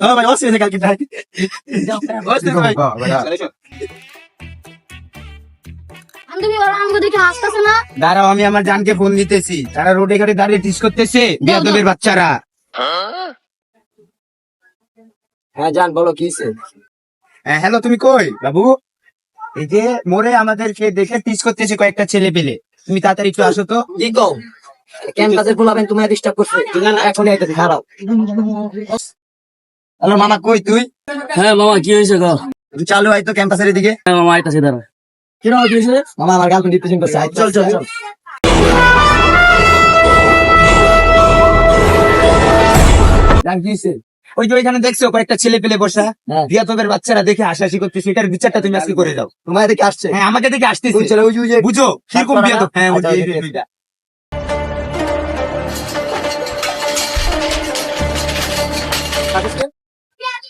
হ্যাঁ দাঁড়াও আমি আমার জানকে ফোন দিতেছি। তারা রোডে ঘাটে দাঁড়িয়ে টিস করতেছে বিয়াদবের বাচ্চারা। হ্যাঁ জান বলো কি হ্যাঁ হ্যালো তুমি কই? বাবু? এই যে মোরে আমাদেরকে দেখে টিস করতেছে কয়েকটা ছেলে পেলে। তুমি তাড়াতাড়ি একটু আসো তো। কি ক্যাম্পাসের ফুলাবেন তোমায় ডিস্টার্ব করছে। এখন খারাপ হ্যালো মামা কই তুই? হ্যাঁ মামা কি হয়েছে গো তুই চালু আয় তো ক্যাম্পাসের দিকে হ্যাঁ মামা আইতাছি দাঁড়া। কি রকম কি হইছে মামা আমার গার্লফ্রেন্ড ডিপ্রেশন করছে। চল চল চল। জান কি হইছে? ওই যে ওইখানে দেখছ কয়েকটা ছেলে পেলে বসা। হ্যাঁ। বিয়াতবের বাচ্চারা দেখে হাসাহাসি বিচারটা তুমি আজকে করে দাও। দেখে আসছে? হ্যাঁ আমাকে দেখে আসতেছে। ওই ছেলে ওই যে ওই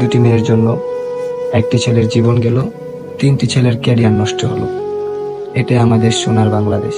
দুটি মেয়ের জন্য একটি ছেলের জীবন গেল, তিনটি ছেলের ক্যারিয়ার নষ্ট হলো। এটা আমাদের সোনার বাংলাদেশ।